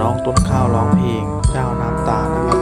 น้องต้นข้าวร้องเพลงเจ้าน้ำตานะครับ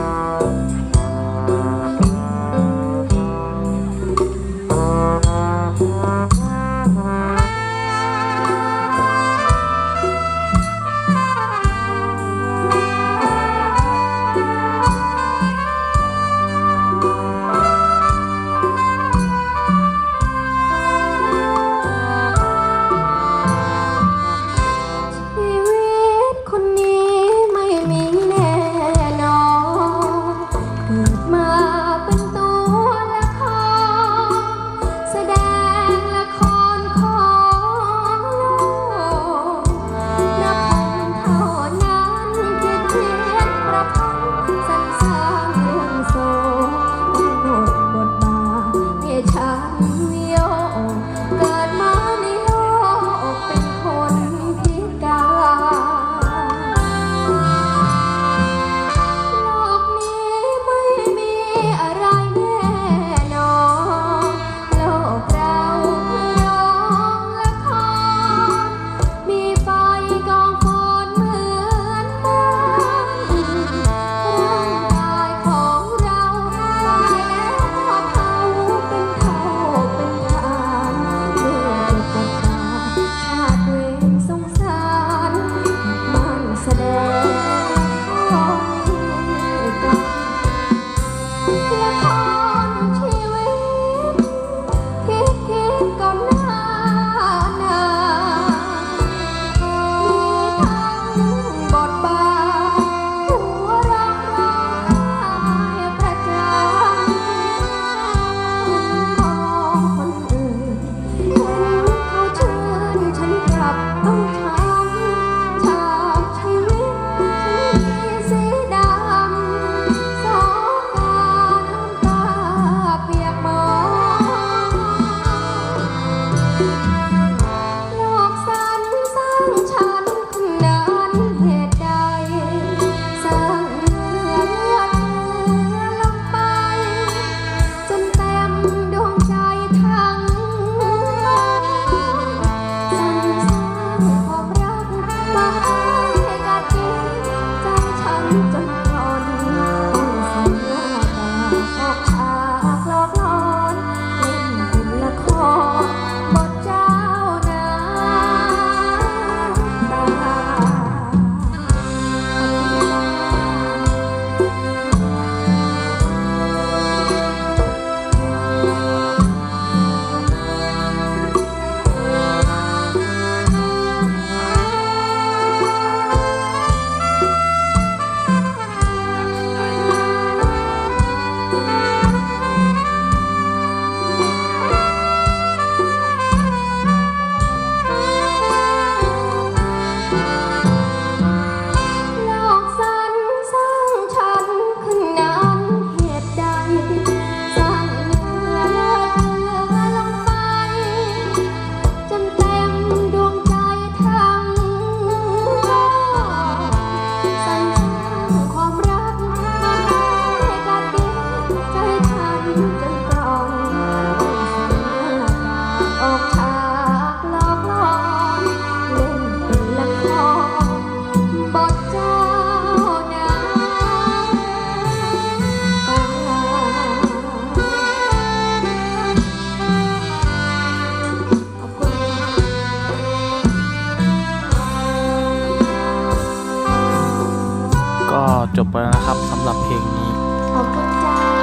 จบไปแล้วนะครับสำหรับเพลงนี้ขอบคุณจ้า